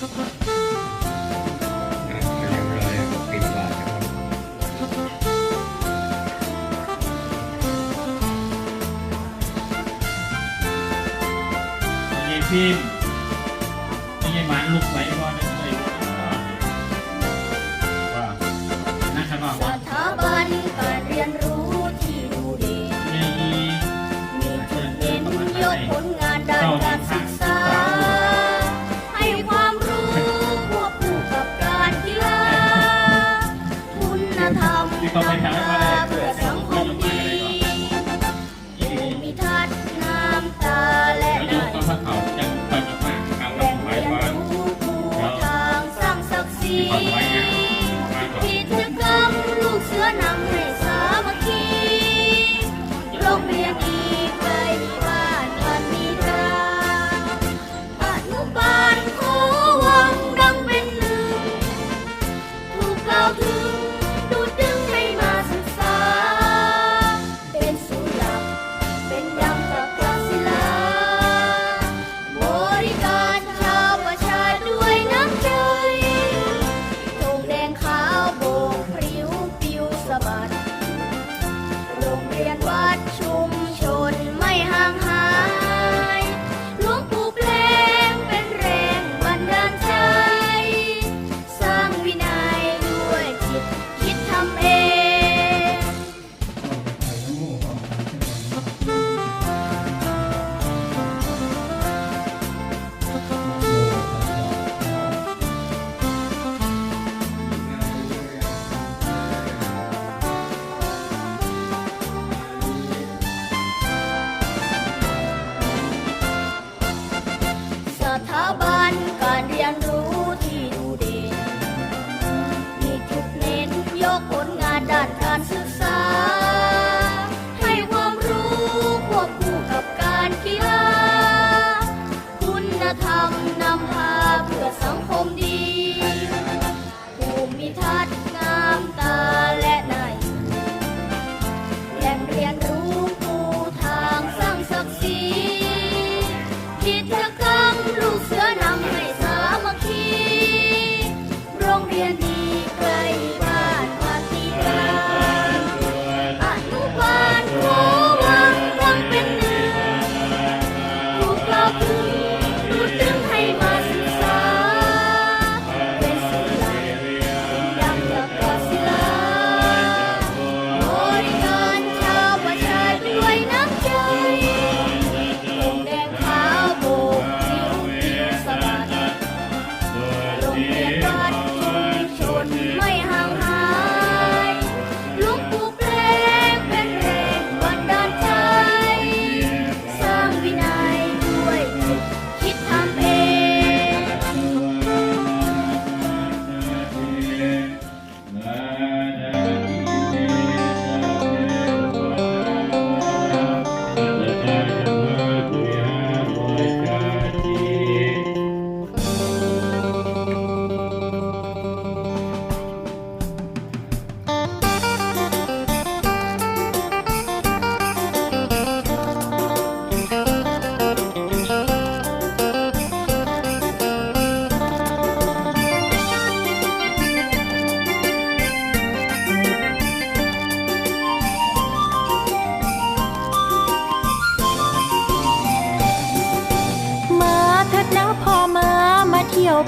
พี่พี่มันลุกไหมพ่อนะ ที่เขาไปใช้มาเลยเพื่อสังคมดีผู้มีทัศน้ำตาและนายพระเขาจะไปมากๆการบไว้ว่าเราทางสร้างศักดิ์ศรีกิจกรมลูกเสือนำให้สามกีโรงเรียนดีไปบ้นวันมีตาอนุบา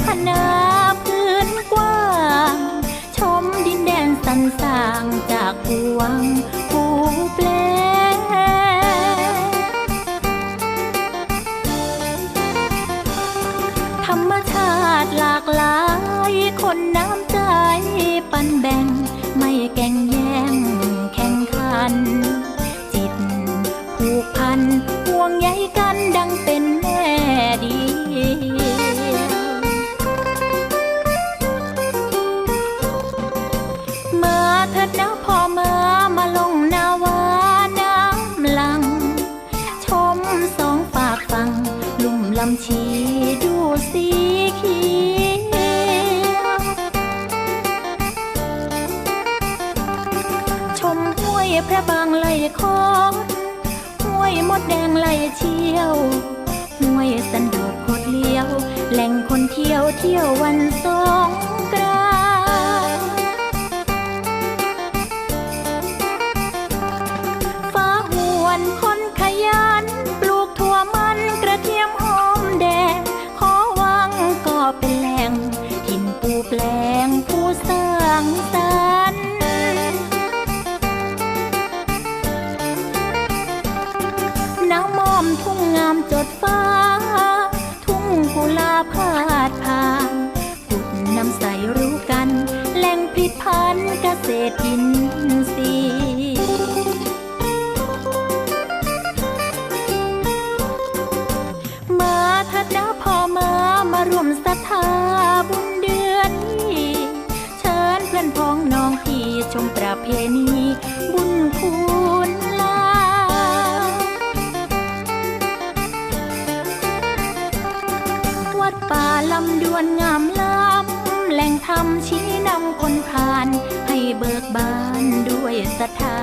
พนาพื้นกว้าง ชมดินแดนสันสร้างจากปวง ลำชีดูสีเขียวชมห้วยพระบางไหลคองห้วยมดแดงไหลเชี่ยวห้วยสันโดษโคดเลี้ยว แหล่งคนเที่ยวเที่ยววันสองกร สร้างสรรค์น้ำมอมทุ่งงามจดฟ้า ทุ่งกุลาพาดพางขุดน้ำใสรู้กัน แหล่งผิตพันเกษตรอินทรีย์ เบิกบานด้วยศรัทธา